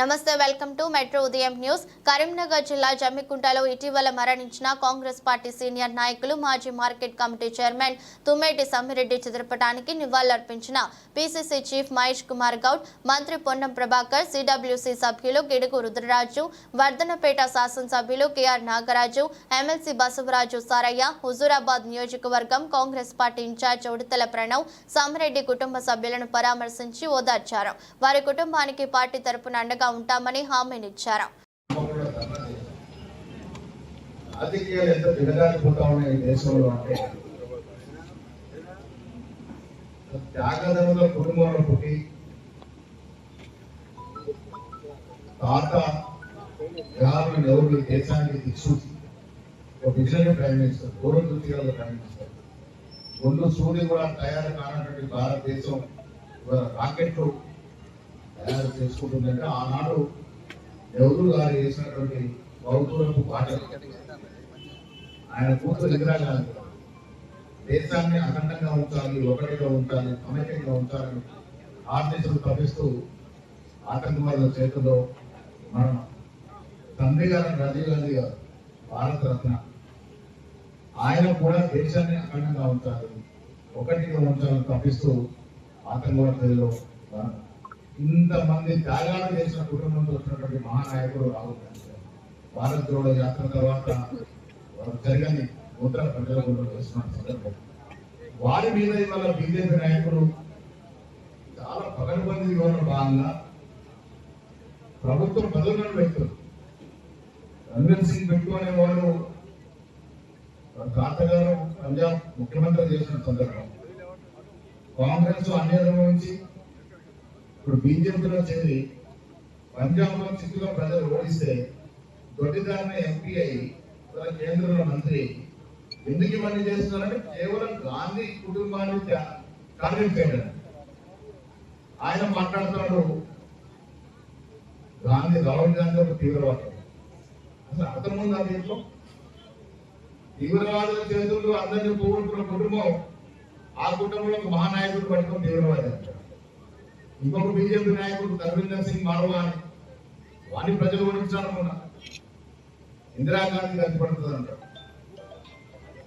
నమస్తే welcome to metro Udayam news. Karimnagar జిల్లా జమ్మికుంటలో ఇటీవల మరణించిన కాంగ్రెస్ పార్టీ సీనియర్ నాయకులు మాజీ market committee chairman Tummeti Sammireddy చిత్రపటానికి నివాళులర్పించిన పిసిసి చీఫ్ మహేష్ కుమార్ గౌడ్ మంత్రి పొన్నం ప్రభాకర్ సిడబ్ల్యూసీ సభ్యులు గిడుగు రుద్రరాజు వర్ధనపేట శాసనసభ్యులు కెఆర్ నాగరాజు ఎమ్మెల్సీ బసవరాజు సారయ్య హుజూరాబాద్ నియోజకవర్గం Congress party incharge Udathala Pranav Sammireddy కుటుంబ సభ్యులను పరామర్శించి ఓదార్చారు. వారి కుటుంబానికి పార్టీ తరపున అండగా ఉంటామని హామీనిచ్చారు రాజకీయాలు ఎంత దిగజారిపోతా ఉన్నాయి దేశంలో అంటే త్యాగదనుల కుటుంబంలో పుట్టి తాత దేశానికి దిక్సూచి ఒక విజనరీ ప్రైమ్ మినిస్టర్ పూర్వ దృష్టిగల ప్రైమ్ మినిస్టర్. ముందు సూర్యుడు కూడా తయారు కానటువంటి భారతదేశం రాకెట్లు తయారు చేసుకుంటుందంటే ఆనాడు ఎవరు గారు చేసినటువంటి బౌద్ధులకు పాటలు. ఆయన కూతురు విగ్రహాలు దేశాన్ని అఖండంగా ఉంచాలి ఒకటిగా ఉంచాలి సమైక్యంగా ఉంచాలని ఆర్టీసీలు తప్పిస్తూ ఆటంకవాదుల చేతుల్లో మన తండ్రి గారు రాజీవ్ గాంధీ గారు భారతరత్న ఆయన కూడా దేశాన్ని అఖండంగా ఉంచాలి ఒకటిగా ఉంచాలని తప్పిస్తూ ఆతంకవాదులలో ఇంతమంది త్యాగాలు చేసిన కుటుంబంతో వచ్చినటువంటి మహానాయకుడు రాహుల్ గాంధీ భారత భారత్ జోడో యాత్ర తర్వాత వారు జరగని ప్రజల గురించి చేస్తున్న సందర్భం. వారి మీద ఇవాళ బీజేపీ నాయకులు చాలా పగడబంది ఇవ్వడం భాగంగా ప్రభుత్వం పదవులను వ్యక్తులు రణవీర్ సింగ్ పెట్టుకునే వారు వారి తాతగారు పంజాబ్ ముఖ్యమంత్రి చేసిన సందర్భం. కాంగ్రెస్ అన్యాయం నుంచి ఇప్పుడు బీజేపీలో చేరి పంజాబ్లో ప్రజలు ఓడిస్తే దొడ్డిదారిన ఎంపీ అయి కేంద్రంలో మంత్రి ఎందుకు ఇవన్నీ చేస్తున్నారంటే కేవలం గాంధీ కుటుంబాన్ని టార్గెట్ చేయడం. ఆయన మాట్లాడుతున్నాడు గాంధీ రాహుల్ గాంధీ ఒక తీవ్రవాదం. అసలు అర్థం ఉందా దీంట్లో? తీవ్రవాదుల చేతుల్లో అందరినీ పోగొట్టుకున్న కుటుంబం ఆ కుటుంబంలో ఒక మహానాయకుడు పట్టుకుని తీవ్రవాది అంటారు ఇంకొక బీజేపీ నాయకుడు ధర్మేందర్ సింగ్ మారవా అని వాడిని ప్రజలు ఓడించాలనుకున్నా ఇందిరాగాంధీ కనిపడుతుంది అంటారు